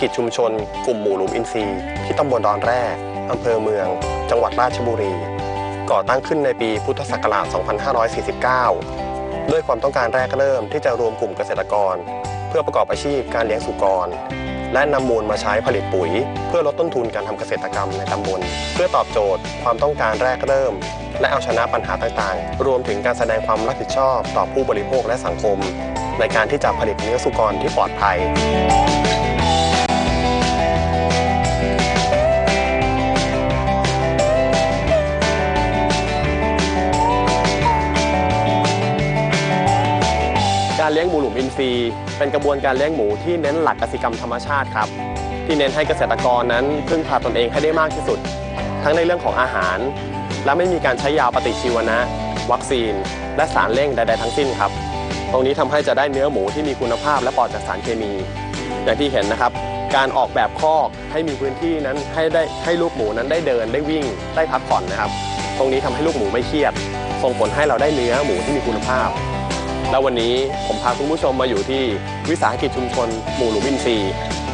กิจชุมชน กลุ่มหมู่หลุมอินทรีย์ที่ตำบลดอนแร่อำเภอเมือง จังหวัดราชบุรี ก่อตั้งขึ้นในปีพุทธศักราช 2549 ด้วยความต้องการแรกเริ่มที่จะรวมกลุ่มเกษตรกร เพื่อประกอบอาชีพการเลี้ยงสุกร และนำมูลมาใช้ผลิตปุ๋ย เพื่อลดต้นทุนการทำเกษตรกรรมในตำบล เพื่อตอบโจทย์ความต้องการแรกเริ่ม และเอาชนะปัญหาต่างๆ รวมถึงการแสดงความรับผิดชอบต่อผู้บริโภคและสังคม ในการที่จะผลิตเนื้อสุกรที่ปลอดภัย การเลี้ยงหมูหลุมอินทรีย์ เป็นกระบวนการเลี้ยงหมูที่เน้นหลักกสิกรรมธรรมชาติครับ ที่เน้นให้เกษตรกรนั้นพึ่งพาตนเองให้ได้มากที่สุด ทั้งในเรื่องของอาหาร และไม่มีการใช้ยาปฏิชีวนะ วัคซีน และสารเร่งใด ๆ ทั้งสิ้นครับ ตรงนี้ทำให้จะได้เนื้อหมูที่มีคุณภาพและปลอดจากสารเคมี อย่างที่เห็นนะครับ การออกแบบคอกให้มีพื้นที่นั้นให้ได้ให้ลูกหมูนั้นได้เดินได้วิ่งได้พักผ่อนนะครับ ตรงนี้ทำให้ลูกหมูไม่เครียดส่งผลให้เราได้เนื้อหมูที่มีคุณภาพ แล้ววันนี้ผมพาคุณผู้ชมมาอยู่ที่วิสาหกิจชุมชน หมู่หลุมอินทรี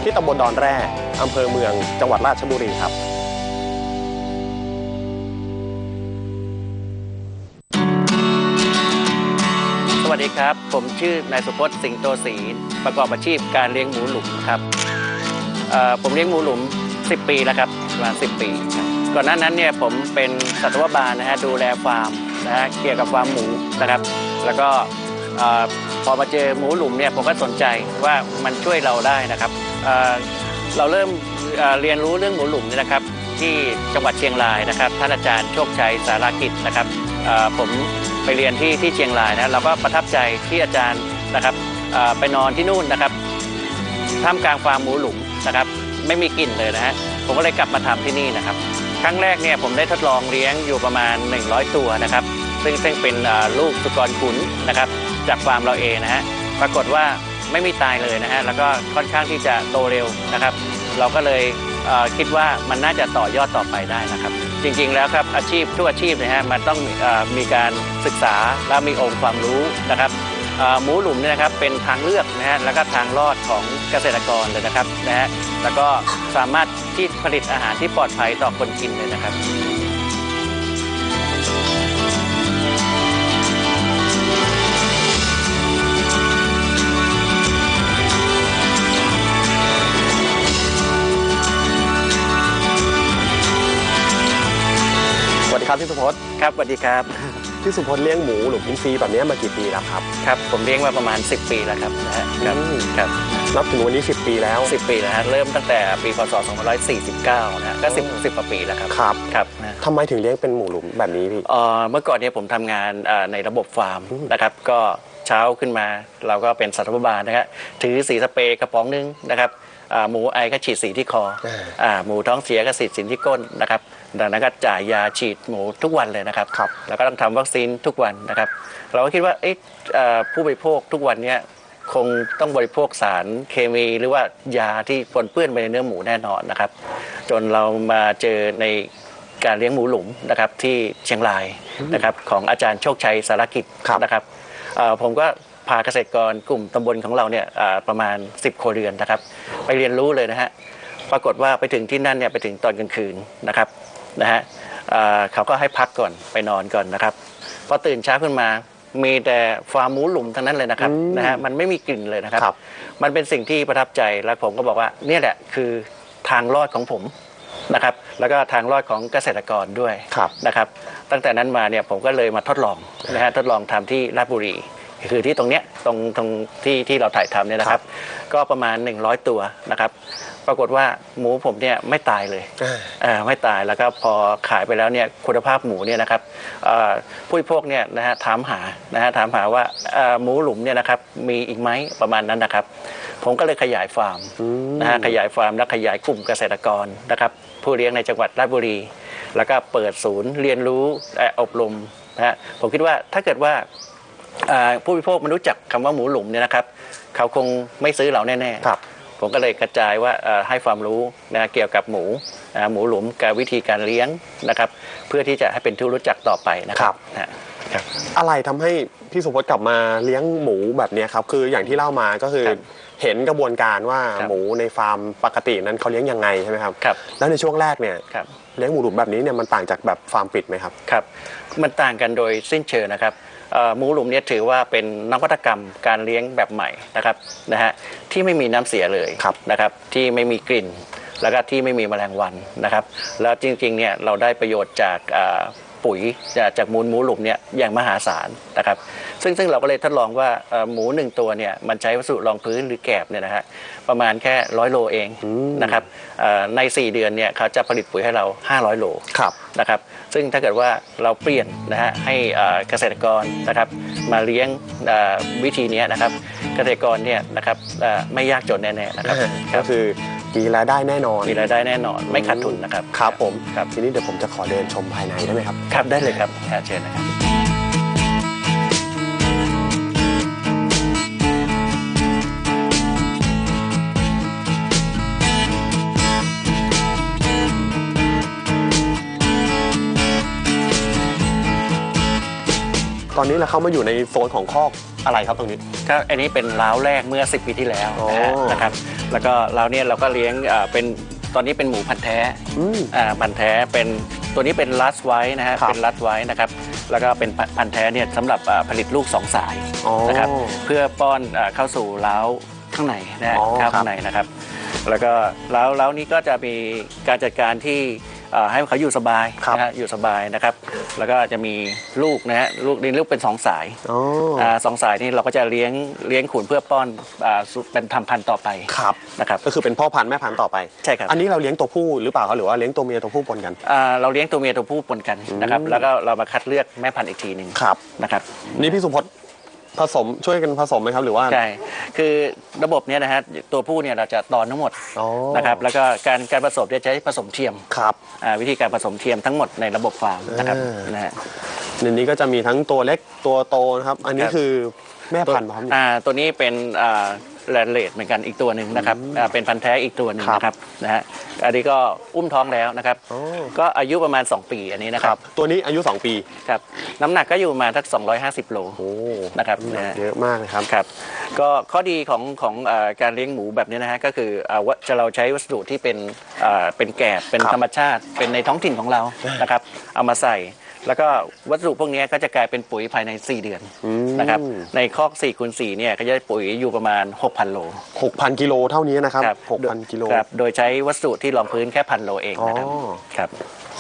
ที่ตำบลดอนแร่อำเภอเมืองจังหวัดราชบุรีครับ สวัสดีครับ ผมชื่อนายสุพจน์สิงโตศรีประกอบอาชีพการเลี้ยงหมูหลุมครับเอ่อผมเลี้ยงหมูหลุม 10 ปีแล้วครับประมาณ10 ปีครับก่อนหน้านั้นเนี่ยผมเป็นสัตวบาลนะฮะดูแลฟาร์มนะฮะเกี่ยวกับฟาร์มหมูนะครับ แล้วก็ พอมาเจอหมูหลุมเนี่ยผมก็สนใจว่ามันช่วยเราได้นะครับเเราเริ่มเเรียนรู้เรื่องหมูหลุมเนี่ยนะครับ ที่จังหวัดเชียงรายนะครับ ท่านอาจารย์โชคชัยสารากิจนะครับผมไปเรียนที่ที่เชียงรายนะเราก็ประทับใจที่อาจารย์นะครับไปนอนที่นู่นนะครับท่ามกลางฟาร์มหมูหลุมนะครับ ไม่มีกลิ่นเลยนะฮะผมก็เลยกลับมาทำที่นี่นะครับ ครั้งแรกเนี่ยผมได้ทดลองเลี้ยงอยู่ประมาณ 100 ตัวนะครับ ซึ่งซึ่งเป็นลูกสุกรขุนนะครับ จากฟาร์มเราเองนะฮะปรากฏว่าไม่มีตายเลยนะฮะแล้วก็ค่อนข้างที่จะโตเร็วนะครับ เราก็เลยเคิดว่ามันน่าจะต่อยอดต่อไปได้นะครับ จริงๆแล้วครับอาชีพทุกอาชีพนะฮะมันต้องอมีการศึกษาและมีองค์ความรู้นะครับหมูหลุมเนี่ยนะครับเป็นทางเลือกนะฮะแล้วก็ทางรอดของเกษตรกรเลยนะครับนะฮะแล้วก็สามารถที่ผลิตอาหารที่ปลอดภัยต่อคนกินเลยนะครับ ดีครับพี่สุพจน์ครับสวัสดีครับพี่สุพจน์เลี้ยงหมูหลุมอินทรีย์แบบนี้มากี่ปีแล้วครับครับ ผมเลี้ยงมาประมาณ 10 ปีแล้วครับนะฮะครับอืมครับนับถึงวันนี้ 10 ปีแล้ว 10 ปีแล้วฮะเริ่มตั้งแต่ปีพศ2549นะฮะก็10 10กว่าปีแล้วครับครับครับนะทำไมถึงเลี้ยงเป็นหมูหลุมแบบนี้พี่เอ่อเมื่อก่อนเนี่ยผมทำงานเอ่อในระบบฟาร์มอืมนะครับก็เช้าขึ้นมาเราก็เป็นสัตวบาลนะครับถือสีสเปรย์กระป๋องหนึงนะครับอ่าหมูไอก็ฉีดสีที่คออ่าหมูท้องเสียก็ฉีดสีที่ก้นนะครับ ดังนั้นก็จ่ายยาฉีดหมูทุกวันเลยนะครับครับแล้วก็ต้องทำวัคซีนทุกวันนะครับ เราก็คิดว่าเอ๊ะเอ่อผู้บริโภคทุกวันเนี้คงต้องบริโภคสารเคมีหรือว่ายาที่ปนเปื้อนไปในเนื้อหมูแน่นอนนะครับ จนเรามาเจอในการเลี้ยงหมูหลุมนะครับที่เชียงรายนะครับของอาจารย์โชคชัยสารกิจครับนะครับเอ่อผมก็พาเกษตรกรกลุ่มตำบลของเราเนี่ยเอ่อประมาณ 10 ครัวเรือนนะครับ ไปเรียนรู้เลยนะฮะปรากฏว่าไปถึงที่นั่นเนี่ยไปถึงตอนกลางคืนนะครับ นะฮะเอ่อเขาก็ให้พักก่อนไปนอนก่อนนะครับพอตื่นเช้าขึ้นมามีแต่ฟาร์มหมูหลุมทั้งนั้นเลยนะครับอืมนะฮะมันไม่มีกลิ่นเลยนะครับครับ มันเป็นสิ่งที่ประทับใจแล้วผมก็บอกว่าเนี่ยแหละคือทางรอดของผมนะครับแล้วก็ทางรอดของเกษตรกรด้วยครับนะครับ ตั้งแต่นั้นมาเนี่ยผมก็เลยมาทดลองนะฮะทดลองทำที่ราชบุรี คือที่ตรงเนี้ยตรงตรงที่ที่เราถ่ายทำเนี่ยนะครับ ก็ประมาณ 100 ตัวนะครับ ปรากฏว่าหมูผมเนี่ยไม่ตายเลยอ่าเอ่อไม่ตายแล้วก็พอขายไปแล้วเนี่ยคุณภาพหมูเนี่ยนะครับเอ่อผู้บริโภคเนี่ยนะฮะถามหานะฮะถามหาว่าเอ่อหมูหลุมเนี่ยนะครับมีอีกไหมประมาณนั้นนะครับ ผมก็เลยขยายฟาร์มอืมนะฮะขยายฟาร์มและขยายกลุ่มเกษตรกรนะครับผู้เลี้ยงในจังหวัดราชบุรี แล้วก็เปิดศูนย์เรียนรู้เอ่ออบรมนะฮะผมคิดว่าถ้าเกิดว่าเอ่อ ผู้บริโภคมันรู้จักคำว่าหมูหลุมเนี่ยนะครับ เขาคงไม่ซื้อเราแน่ๆครับผมก็เลยกระจายว่าเอ่อให้ความรู้นะเกี่ยวกับหมูนะหมูหลุมกับวิธีการเลี้ยงนะครับ เพื่อที่จะให้เป็นที่รู้จักต่อไปนะคครัรับบนะครับอะไรทำให้พี่สุพจน์กลับมาเลี้ยงหมูแบบเนี้ยครับคืออย่างที่เล่ามาก็คือครับเห็นกระบวนการว่าครับหมูในฟาร์มปกตินั้นเขาเลี้ยงยังไงใช่ไหมครับครับ แล้วในช่วงแรกเนี่ยครับเลี้ยงหมูหลุมแบบนี้เนี่ยมันต่างจากแบบฟาร์มปิดไหมครับครับ มันต่างกันโดยสิ้นเชิงนะครับเอ่อห มูหลุมเนี่ยถือว่าเป็นนวัตกรรมการเลี้ยงแบบใหม่นะครับนะฮะที่ไม่มีน้ำเสียเลยครับนะครับที่ไม่มีกลิ่น แล้วก็ที่ไม่มีแมลงวันนะครับแล้วจริงๆเนี่ยเราได้ประโยชน์จากเอ่อปุ๋ยจากจากมูลหมูหลุมเนี่ยอย่างมหาศาล นะครับซึ่งซึ่งเราก็เลยทดลองว่าเอ่อหมูหนึ่งตัวเนี่ยมันใช้วัสดุรองพื้นหรือแกบเนี่ยนะฮะประมาณแค่ร้อยโลเองอืมนะครับเอ่อใน 4 เดือนเนี่ยเขาจะผลิตปุ๋ยให้เรา 500 โลครับนะครับซึ่งถ้าเกิดว่าเราเปลี่ยนนะฮะให้เอ่อเกษตรกรนะครับมาเลี้ยงเอ่อวิธีเนี้ยนะครับเกษตรกรเนี่ยนะครับเอ่อไม่ยากจนแน่ๆนะครับคก็รับคือมีรายได้แน่นอน มีรายได้แน่นอน ไม่ขาดทุนนะครับ ครับผม ครับ ทีนี้เดี๋ยวผมจะขอเดินชมภายในได้ไหมครับ ครับ ได้เลยครับเชิญนะครับ ตอนนี้เราเข้ามาอยู่ในโซนของคอกอะไรครับตรงนี้ ก็อันนี้เป็นล้าวแรกเมื่อ 10 ปีที่แล้วอ๋อนะฮะนะครับ แล้วก็ล้าวเนี่ยเราก็เลี้ยงเอ่อเป็นตอนนี้เป็นหมูพันธุ์แท้อืม อ่าพันธุ์แท้เป็นตัวนี้เป็นลัสไว้นะฮะครับ เป็นลัสไว้นะครับ แล้วก็เป็นพันธุ์แท้เนี่ยสำหรับอ่าผลิตลูกสองสาย อ๋อ นะครับเพื่อป้อนอาเข้าสู่เล้าข้างในนะฮะอ๋อข้าวครับ ข้างในนะครับ แล้วก็เล้าเล้านี้ก็จะมีการจัดการที่ เอ่อให้เขาอยู่สบายครับ นะฮะอยู่สบายนะครับ แล้วก็จะมีลูกนะฮะลูกเลี้ยงลูกเป็นสองสายอ๋ออ่าสองสายนี่เราก็จะเลี้ยงเลี้ยงขุนเพื่อป้อนอ่าสู่เป็นทำพันธุ์ต่อไปครับ นะครับ ก็คือเป็นพ่อพันธุ์แม่พันธุ์ต่อไปใช่ครับ อันนี้เราเลี้ยงตัวผู้หรือเปล่าครับหรือว่าเลี้ยงตัวเมียตัวผู้ปนกัน อ่าเราเลี้ยงตัวเมียตัวผู้ปนกันนะครับอืมแล้วก็เรามาคัดเลือกแม่พันธุ์อีกทีหนึ่งครับ นะครับ นี่พี่สุพจน์ ผสมช่วยกันผสมไหมครับหรือว่า ใช่ คือระบบเนี้ยนะฮะตัวผู้เนี่ยเราจะตอนทั้งหมดอ๋อ นะครับ แล้วก็การการผสมเนี่ยจะใช้ผสมเทียมครับ อ่าวิธีการผสมเทียมทั้งหมดในระบบฟาร์มนะครับอ่าน นะฮะ ในนี้ก็จะมีทั้งตัวเล็กตัวโตนะครับ อันนี้ครับ คือแม่พันธุ์ป่ะครับเนี่ย อ่าตัวนี้เป็นอ่า แลนเลดเหมือนกันอีกตัวหนึ่งนะครับอ่าเป็นพันธุ์แท้อีกตัวหนึ่งครับ นะครับนะฮะอันนี้ก็อุ้มท้องแล้วนะครับอ๋อก็อายุประมาณ 2 ปีอันนี้นะคครัรับบตัวนี้อายุ 2 ปีครับน้ำหนักก็อยู่ประมาณสัก250 โล โอ้นะครับหนักนะฮะ เยอะมากเลยครับ ครับก็ข้อดีของของเออการเลี้ยงหมูแบบนี้นะฮะก็คือเอ่อว่าจะเราใช้วัสดุที่เป็นเอ่อเป็นแกบเป็นครับธรรมชาติ เป็นในท้องถิ่นของเรานะครับ เอามาใส่ แล้วก็วัสดุพวกนี้ก็จะกลายเป็นปุ๋ยภายใน 4 เดือนอืมนะครับในคอก4คูณ4เนี่ยก็จะได้ปุ๋ยอยู่ประมาณ 6,000 โล 6,000 กิโลเท่านี้นะครับครับ6,000กิโลครับโดยใช้วัสดุที่รองพื้นแค่พันโลเองนะครับอ๋อครับ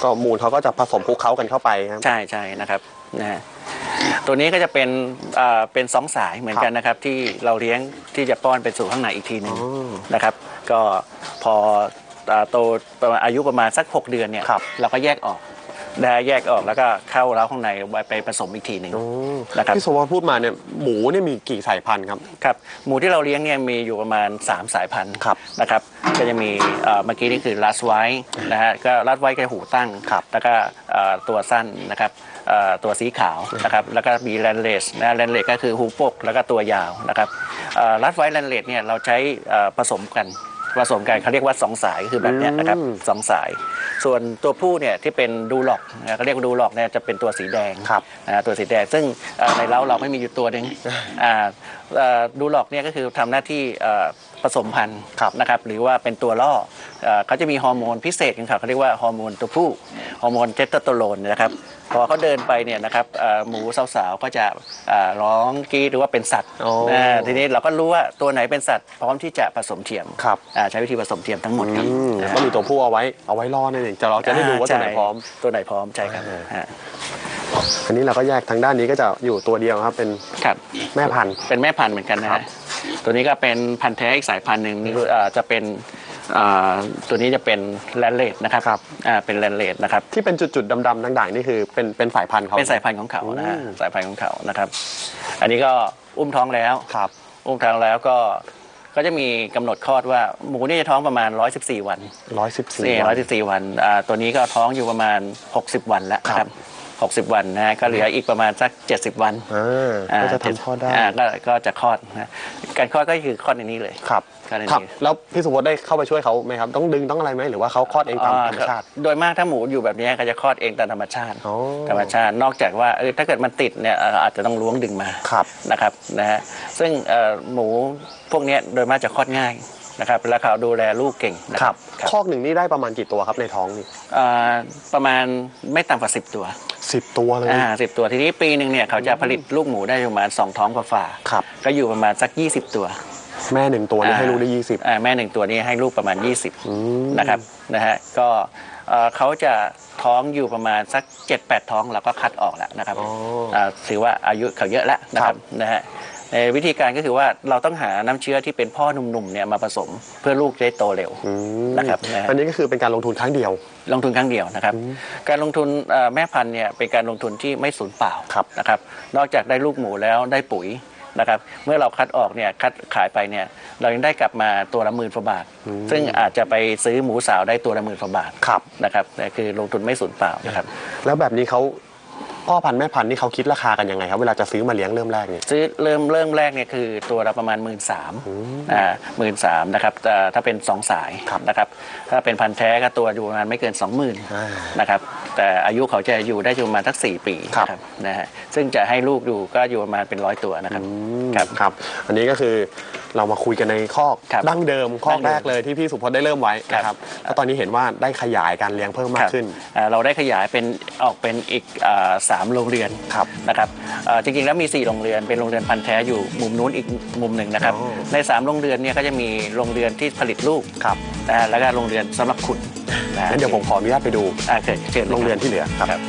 ก็มูลเขาก็จะผสมคลุกเคล้ากันเข้าไปครับใช่ใช่นะครับนะฮะตัวนี้ก็จะเป็นเอ่อเป็นสองสายเหมือนกันนะครับ ที่เราเลี้ยงที่จะป้อนไปสู่ข้างในอีกทีหนึ่งอ๋อนะครับ ก็พอเอ่อโตประมาณอายุประมาณสัก 6 เดือนเนี่ยครับเราก็แยกออก ได้แยกออกแล้วก็เข้าเล้าข้างในไว้ไปผสมอีกทีหนึ่งโอ้นะครับพี่สมบัติพูดมาเนี่ยหมูเนี่ยมีกี่สายพันธุ์ครับ ครับหมูที่เราเลี้ยงเนี่ยมีอยู่ประมาณ 3 สายพันธุ์ครับนะครับก็จะมีเอ่อเมื่อกี้นี่คือลัสไว้นะฮะก็ลัสไว้ก็หูตั้ง ครับแล้วก็เอ่อตัวสั้นนะครับเอ่อตัวสีขาวนะครับแล้วก็มีแลนเลสนะแลนเลสก็คือหูปกแล้วก็ตัวยาวนะครับลัสไว้แลนเลสเนี่ยเราใช้เอ่อผสมกันผสมกันเขาเรียกว่าสองสายคือแบบเนี้ยนะครับอืมสองสาย ส่วนตัวผู้เนี่ยที่เป็นดูล็อกนะเขาเรียกว่าดูล็อกเนี่ยจะเป็นตัวสีแดงครับอ่าตัวสีแดงซึ่งเอ่อในเล้าเราไม่มีอยู่ตัวหนึ่งอ่าเอ่อดูหลอกเนี่ยก็คือทำหน้าที่เอ่อ ผสมพันธุ์ครับนะครับหรือว่าเป็นตัวล่อเอ่อเขาจะมีฮอร์โมนพิเศษกันครับเขาเรียกว่าฮอร์โมนตัวผู้ฮอร์โมนเทสโทสเตอโรนนะครับพอเขาเดินไปเนี่ยนะครับเอ่อหมูสาวๆก็จะเอ่อร้องกรีดหรือว่าเป็นสัตว์อ๋ออ่าทีนี้เราก็รู้ว่าตัวไหนเป็นสัตว์พร้อมที่จะผสมเทียมครับอ่าใช้วิธีผสมเทียมทั้งหมดครับอืมอ่าก็มีตัวผู้เอาไว้เอาไว้รอนั่นเองจะเราจะได้ดูว่าตัวไหนใช่พร้อมตัวไหนพร้อมใช่ครับอ่าฮะอันนี้เราก็แยกทางด้านนี้ก็จะอยู่ตัวเดียวครับเป็นครับแม่พันธุ์เป็นแม่พันธุ์เหมือนกันนะครัฮะบ ตัวนี้ก็เป็นพันธุ์แท้อีกสายพันธุ์หนึ่งนี่เอ่อจะเป็นเอ่อตัวนี้จะเป็นแลนเลดนะครับครับอ่าเป็นแลนเลดนะครับที่เป็นจุดๆดำๆด่างๆนี่คือเป็นเป็นสายพันธุ์เขาเป็นสายพันธุ์ของเขานะฮะอืมสายพันธุ์ของเขานะครับ อันนี้ก็อุ้มท้องแล้วครับ อุ้มท้องแล้วก็ก็จะมีกำหนดคลอดว่าหมูนี่จะท้องประมาณ 114 วันร้อยสิบสี่นี่วัน114 วันอ่าตัวนี้ก็ท้องอยู่ประมาณ 60 วันแล้วนะคครัรับบ 60 วันนะฮะก็เหลืออีกประมาณสัก 70 วันอ่าอ่าก็จะทำคลอดได้าก็ก็จะคลอดนะการคลอดก็คือคลอดในนี้เลย ครับคลอดในครับนี้แล้วพี่สุพจน์ได้เข้าไปช่วยเขาไหมครับ ต้องดึงต้องอะไรไหมหรือว่าเขาคลอดเองตามธรรมชาติ โดยมากถ้าหมูอยู่แบบนี้ก็จะคลอดเองตามธรรมชาติ อ๋อธรรมชาตินอกจากว่าเออถ้าเกิดมันติดเนี่ยเอ่ออาจจะต้องล้วงดึงมาครับนะครับนะฮะซึ่งเอ่อหมูพวกเนี้ยโดยมากจะคลอดง่าย นะครับแล้วเขาดูแลลูกเก่งนะคครัรับบครับคอกหนึ่งนี่ได้ประมาณกี่ตัวครับในท้องนี่เอ่อประมาณไม่ต่ำกว่า 10 ตัวสิบตัวเลย อ่าสิตัวทีนี้ปีหนึ่งเนี่ยเขาจะผลิตลูกหมูได้ประมาณ2ท้องกว่าฝ่าครับ ก็อยู่ประมาณสัก 20 ตัว แม่หนึ่งตัวนี่อ่า ให้ลูกได้ยี่สิบ อ่าแม่หนึ่งตัวนี้ให้ลูกประมาณอืม20นะครับนะฮะก็เอ่อเขาจะท้องอยู่ประมาณสัก 7-8 ท้องแล้วก็คัดออกแล้วนะครับอ๋อาถือว่าอายุเขาเยอะแล้วนะคครัรับบนะฮะ ในวิธีการก็คือว่าเราต้องหาน้ำเชื้อที่เป็นพ่อหนุ่มๆเนี่ยมาผสมเพื่อลูกจะได้โตเร็วอืมนะครับนะฮะ อันนี้ก็คือเป็นการลงทุนครั้งเดียว ลงทุนครั้งเดียวนะครับ การลงทุนเอ่อแม่พันธุ์เนี่ยเป็นการลงทุนที่ไม่สูญเปล่าครับนะครับ นอกจากได้ลูกหมูแล้วได้ปุ๋ยนะครับ เมื่อเราคัดออกเนี่ยคัดขายไปเนี่ยเรายังได้กลับมาตัวละหมื่นกว่าบาท ซึ่งอาจจะไปซื้อหมูสาวได้ตัวละหมื่นกว่าบาทครับ นะครับแต่คือลงทุนไม่สูญเปล่านะครับ แล้วแบบนี้เขา พ่อพันธุ์แม่พันธุ์นี่เขาคิดราคากันยังไงครับเวลาจะซื้อมาเลี้ยงเริ่มแรกนี่ซื้อเริ่มเริ่มแรกเนี่ยคือตัวละประมาณ 1 3ื่นสามอ่าหมื่นสามนะครับแต่ถ้าเป็น 2 สายครับนะครับถ้าเป็นพันธุ์แท้ก็ตัวอยู่ประมาณไม่เกิน 20,000อ่านะครับ แต่อายุเขาจะอยู่ได้ประมาณสัก4ปีครับนะนะฮะซึ่งจะให้ลูกอยู่ก็อยู่ประมาณเป็นร้อยตัวนะครับ ครับครับ อันนี้ก็คือเรามาคุยกันในคอกครับดั้งเดิมคอกดั้งเดิมแรกเลยที่พี่สุพจน์ได้เริ่มไว้นะคครัรับบแล้วตอนนี้เห็นว่าได้ขยายการเลี้ยงเพิ่มมากขึ้น ครับอ่าเราได้ขยายเป็นออกเป็นอีกอ่าสามโรงเรือนครับนะครับอ่าจริงๆแล้วมี 4 โรงเรือนเป็นโรงเรือนพันธุ์แท้อยู่มุมนู้นอีกมุมหนึ่งนะครับอ๋อใน 3 โรงเรือนเนี่ยก็จะมีโรงเรือนที่ผลิตลูกครับ นะฮะแล้วก็โรงเรือนสำหรับขุนนะ งั้นเดี๋ยวผมขออนุญาตไปดูอ่าเชิญเชิญลยโรงเรือนที่เหลือครับครับ